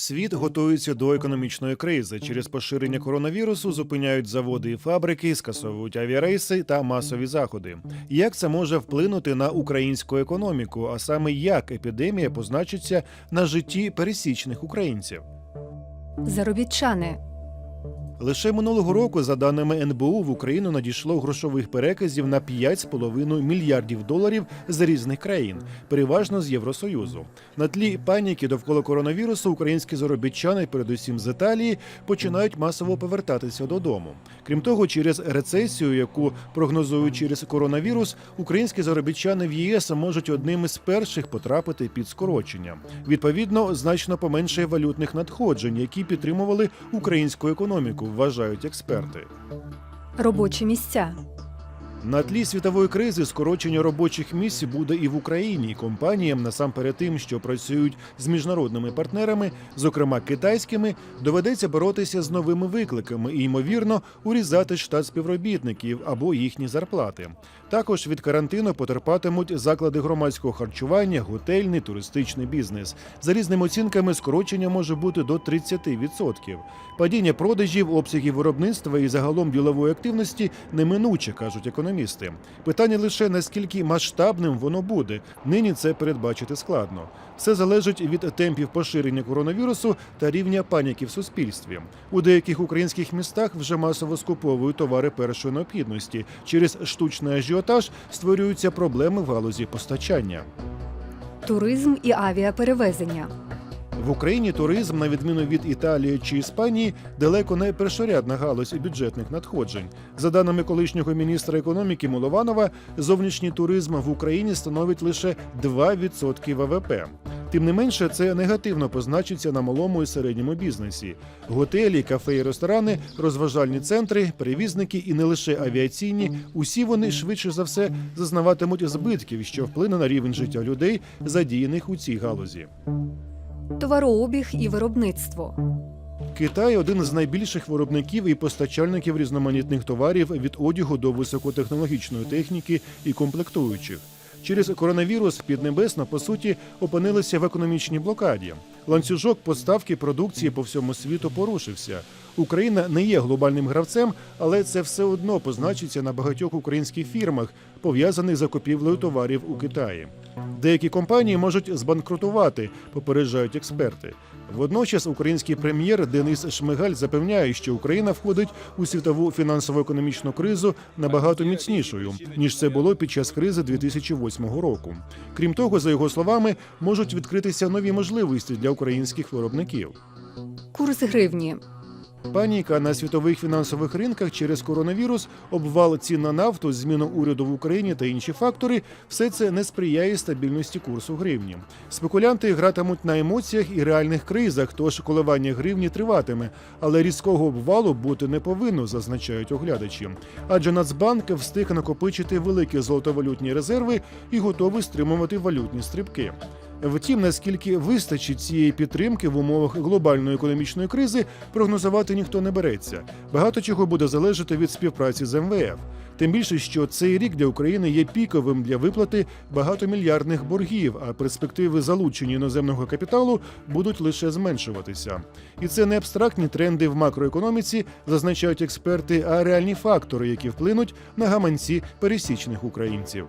Світ готується до економічної кризи. Через поширення коронавірусу зупиняють заводи і фабрики, скасовують авіарейси та масові заходи. Як це може вплинути на українську економіку? А саме як епідемія позначиться на житті пересічних українців? Заробітчани. Лише минулого року, за даними НБУ, в Україну надійшло грошових переказів на 5,5 мільярдів доларів з різних країн, переважно з Євросоюзу. На тлі паніки довкола коронавірусу українські заробітчани, передусім з Італії, починають масово повертатися додому. Крім того, через рецесію, яку прогнозують через коронавірус, українські заробітчани в ЄС можуть одним із перших потрапити під скорочення. Відповідно, значно поменшає валютних надходжень, які підтримували українську економіку, вважають експерти. Робочі місця. На тлі світової кризи скорочення робочих місць буде і в Україні. Компаніям, насамперед тим, що працюють з міжнародними партнерами, зокрема китайськими, доведеться боротися з новими викликами і, ймовірно, урізати штат співробітників або їхні зарплати. Також від карантину потерпатимуть заклади громадського харчування, готельний, туристичний бізнес. За різними оцінками, скорочення може бути до 30%. Падіння продажів, обсягів виробництва і загалом ділової активності неминуче, кажуть економісти. Питання лише наскільки масштабним воно буде. Нині це передбачити складно. Все залежить від темпів поширення коронавірусу та рівня паніки в суспільстві. У деяких українських містах вже масово скуповують товари першої необхідності. Через штучний ажіотаж створюються проблеми в галузі постачання. Туризм і авіаперевезення. В Україні туризм, на відміну від Італії чи Іспанії, далеко не першорядна галузь бюджетних надходжень. За даними колишнього міністра економіки Милованова, зовнішній туризм в Україні становить лише 2% ВВП. Тим не менше, це негативно позначиться на малому і середньому бізнесі. Готелі, кафе і ресторани, розважальні центри, перевізники і не лише авіаційні. Усі вони швидше за все зазнаватимуть збитків, що вплине на рівень життя людей, задіяних у цій галузі. Товарообіг і виробництво. Китай один з найбільших виробників і постачальників різноманітних товарів від одягу до високотехнологічної техніки і комплектуючих. Через коронавірус Піднебесна, по суті, опинилися в економічній блокаді. Ланцюжок поставки продукції по всьому світу порушився. Україна не є глобальним гравцем, але це все одно позначиться на багатьох українських фірмах, пов'язаних з закупівлею товарів у Китаї. Деякі компанії можуть збанкрутувати, попереджають експерти. Водночас український прем'єр Денис Шмигаль запевняє, що Україна входить у світову фінансово-економічну кризу набагато міцнішою ніж це було під час кризи 2008 року. Крім того, за його словами, можуть відкритися нові можливості для українських виробників. Курс гривні. Паніка на світових фінансових ринках через коронавірус, обвал цін на нафту, зміну уряду в Україні та інші фактори все це не сприяє стабільності курсу гривні. Спекулянти гратимуть на емоціях і реальних кризах, тож коливання гривні триватиме, але різкого обвалу бути не повинно, зазначають оглядачі. Адже Нацбанк встиг накопичити великі золотовалютні резерви і готовий стримувати валютні стрибки. Втім, наскільки вистачить цієї підтримки в умовах глобальної економічної кризи, прогнозувати ніхто не береться. Багато чого буде залежати від співпраці з МВФ. Тим більше, що цей рік для України є піковим для виплати багатомільярдних боргів, а перспективи залучення іноземного капіталу будуть лише зменшуватися. І це не абстрактні тренди в макроекономіці, зазначають експерти, а реальні фактори, які вплинуть на гаманці пересічних українців.